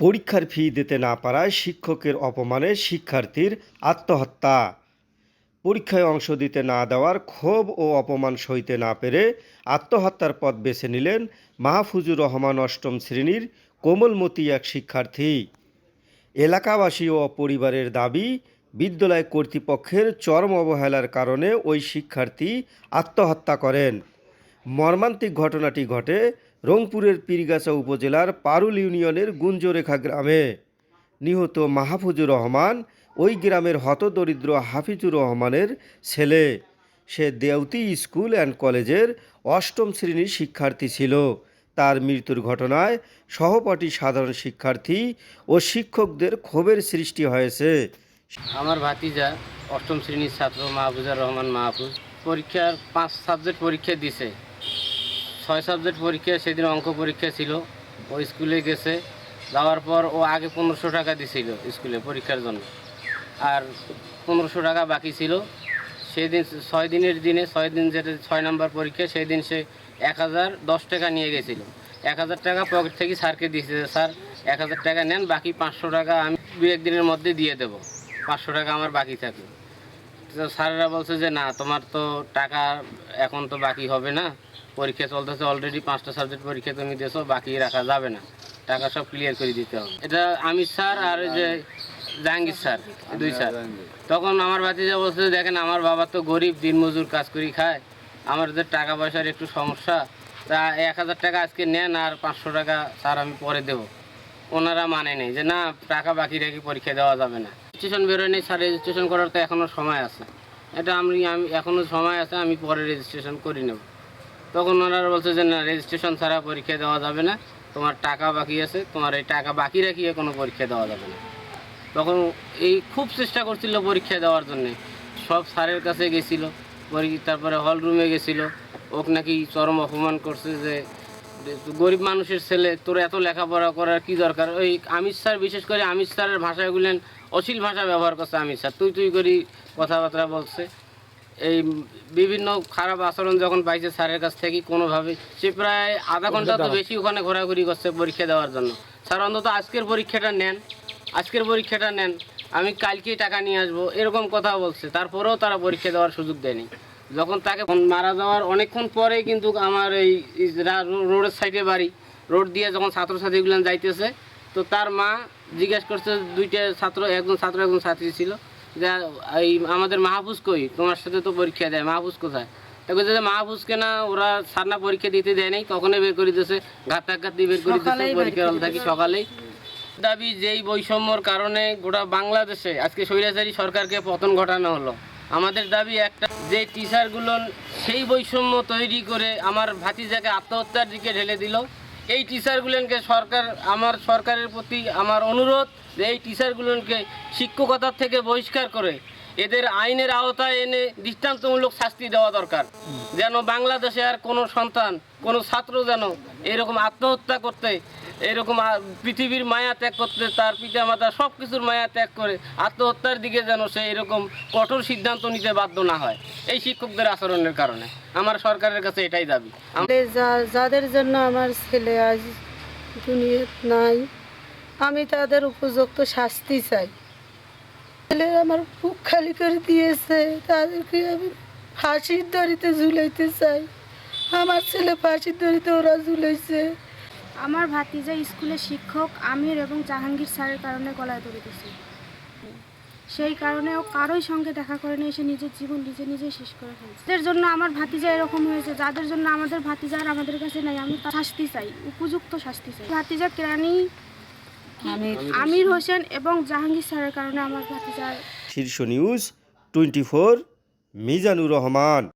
পরীক্ষার ফি দিতে না পারায় শিক্ষকের অপমানে শিক্ষার্থীর আত্মহত্যা। পরীক্ষায় অংশ দিতে না দেওয়ার ক্ষোভ ও অপমান সইতে না পেরে আত্মহত্যার পথ বেছে নিলেন মাহফুজুর রহমান অষ্টম শ্রেণির কোমলমতি এক শিক্ষার্থী। এলাকাবাসী ও পরিবারের দাবি, বিদ্যালয় কর্তৃপক্ষের চরম অবহেলার কারণে ওই শিক্ষার্থী আত্মহত্যা করেন। মর্মান্তিক ঘটনাটি ঘটে রংপুরের পীরগাছা উপজেলার পারুল ইউনিয়নের গুঞ্জরেখা গ্রামে। নিহত মাহফুজুর রহমান, ওই গ্রামের হতদরিদ্র হাফিজুর রহমানের ছেলে। সে দেউতি স্কুল অ্যান্ড কলেজের অষ্টম শ্রেণির শিক্ষার্থী ছিল। তার মৃত্যুর ঘটনায় সহপাঠী সাধারণ শিক্ষার্থী ও শিক্ষকদের ক্ষোভের সৃষ্টি হয়েছে। আমার ভাতিজা অষ্টম শ্রেণির ছাত্র মাহফুজার রহমান মাহফুজ পরীক্ষার পাঁচ সাবজেক্ট পরীক্ষা দিছে। ছয় সাবজেক্ট পরীক্ষা, সেদিন অঙ্ক পরীক্ষা ছিল। ও স্কুলে গেছে। যাওয়ার পর ও আগে পনেরোশো টাকা দিছিল স্কুলে পরীক্ষার জন্য। আর পনেরোশো টাকা বাকি ছিল। সেদিন, ছয় দিনের দিনে, ছয় দিন যেটা ছয় নাম্বার পরীক্ষা সেই দিন সে এক হাজার দশ টাকা নিয়ে গেছিল। এক হাজার টাকা পকেট থেকে স্যারকে দিয়েছে স্যার, এক হাজার টাকা নেন, বাকি পাঁচশো টাকা আমি দু একদিনের মধ্যে দিয়ে দেবো। পাঁচশো টাকা আমার বাকি থাকে তো স্যারেরা বলছে যে, না, তোমার তো টাকা এখন তো বাকি হবে না। পরীক্ষা চলতেছে অলরেডি পাঁচটা সাবজেক্ট পরীক্ষা তুমি দিয়েছ বাকি রাখা যাবে না। টাকা সব ক্লিয়ার করে দিতে হবে। এটা আমির স্যার আর যে জাহাঙ্গীর স্যার দুই স্যার। তখন আমার ভাতিজা বলছে, দেখেন, আমার বাবা তো গরিব, দিনমজুর কাজ করি খায়। আমার যে টাকা পয়সার একটু সমস্যা, তা এক হাজার টাকা আজকে নেন আর পাঁচশো টাকা স্যার আমি পরে দেবো। ওনারা মানে নেই যে, না, টাকা বাকি রেখে পরীক্ষা দেওয়া যাবে না। রেজিস্ট্রেশন বেরোয়নি স্যার রেজিস্ট্রেশন করার তো এখনও সময় আছে। এটা আমি আমি এখনও সময় আছে, আমি পরে রেজিস্ট্রেশন করে নেব। তখন ওনারা বলছে যে, না রেজিস্ট্রেশন ছাড়া পরীক্ষা দেওয়া যাবে না। তোমার টাকা বাকি আছে, তোমার এই টাকা বাকি রাখিয়ে কোনো পরীক্ষা দেওয়া যাবে না। তখন এই খুব চেষ্টা করছিল পরীক্ষা দেওয়ার জন্যে। সব স্যারের কাছে গেছিল, পরী- তারপরে হল রুমে গেছিল। ওকে নাকি চরম অপমান করছে যে গরিব মানুষের ছেলে, তোর এত লেখাপড়া করার কি দরকার? ওই আমির স্যার, বিশেষ করে আমির স্যারের ভাষাগুলেন অশ্লীল ভাষা ব্যবহার করছে আমির স্যার। তুই তুই করি কথাবার্তা বলছে। এই বিভিন্ন খারাপ আচরণ যখন পাইছে স্যারের কাছ থেকে কোনোভাবে সে প্রায় আধা ঘণ্টা তো বেশি ওখানে ঘোরাঘুরি করছে পরীক্ষা দেওয়ার জন্য। স্যার অন্তত আজকের পরীক্ষাটা নেন আজকের পরীক্ষাটা নেন আমি কালকেই টাকা নিয়ে আসব এরকম কথা বলছে। তারপরেও তারা পরীক্ষা দেওয়ার সুযোগ দেয়নি। যখন তাকে মারা যাওয়ার অনেকক্ষণ পরেই কিন্তু আমার এই এই রোডের সাইডে বাড়ি রোড দিয়ে যখন ছাত্রছাত্রীগুলো যাইতেছে তো তার মা জিজ্ঞেস করছে দুইটা ছাত্র একজন ছাত্র একজন ছাত্রী ছিল। যে এই আমাদের মাহফুজ কই? তোমার সাথে তো পরীক্ষা দেয় মাহফুজ কোথায়? তা বলছে যে মাহফুজকে না ওরা সারনা পরীক্ষা দিতে দেয় নাই তখনই বের করে দিয়েছে ঘাত ঘাত দিয়ে বের করে দিয়েছে পরীক্ষা হল থাকি সকালেই। দাবি যেই বৈষম্যর কারণে গোটা বাংলাদেশে আজকে স্বৈরাচারী সরকারকে পতন ঘটানো হলো। আমাদের দাবি একটা যে টিচারগুলো সেই বৈষম্য তৈরি করে আমার ভাতিজাকে আত্মহত্যার দিকে ঢেলে দিল এই টিচারগুলোকে সরকার আমার সরকারের প্রতি আমার অনুরোধ যে এই টিচারগুলোকে শিক্ষকতার থেকে বহিষ্কার করে, এদের আইনের আওতায় এনে দৃষ্টান্তমূলক শাস্তি দেওয়া দরকার। যেন বাংলাদেশে আর কোনো সন্তান, কোনো ছাত্র যেন এরকম আত্মহত্যা করতে, এরকম পৃথিবীর মায়া ত্যাগ করতে, তার পিতা মাতা সব কিছুর মায়া ত্যাগ করে আত্মহত্যার দিকে যেন সে এরকম কঠোর সিদ্ধান্ত নিতে বাধ্য না হয়। এই শিক্ষকদের আচরণের কারণে। আমার সরকারের কাছে এটাই দাবি। যাদের জন্য আমার ছেলে আজ দুনিয়াত নাই আমি তাদের উপযুক্ত শাস্তি চাই। আমার বুক খালি করে দিয়েছে। তাদেরকে আমি ফাঁসির দড়িতে ঝুলাইতে চাই। আমার ছেলে ফাঁসির দড়িতে ওরা ঝুলাইছে। আমার ভাতিজা স্কুলের শিক্ষক, আমির এবং জাহাঙ্গীর স্যারের কারণে গলায় ধরে দিয়েছে সেই কারণে ও কারোই সঙ্গে দেখা করেনি এসে নিজের জীবন নিজে নিজে শেষ করে ফেলছে। জন্য আমার ভাতিজা এরকম হয়েছে, যাদের জন্য আমাদের ভাতিজা আর আমাদের কাছে নাই, আমি শাস্তি চাই, উপযুক্ত শাস্তি চাই। ভাতিজা কেরানি আমির। হোসেন এবং জাহাঙ্গীর স্যারের কারণে আমার ভাতিজার Shirsha news twenty four Mizanur Rahman.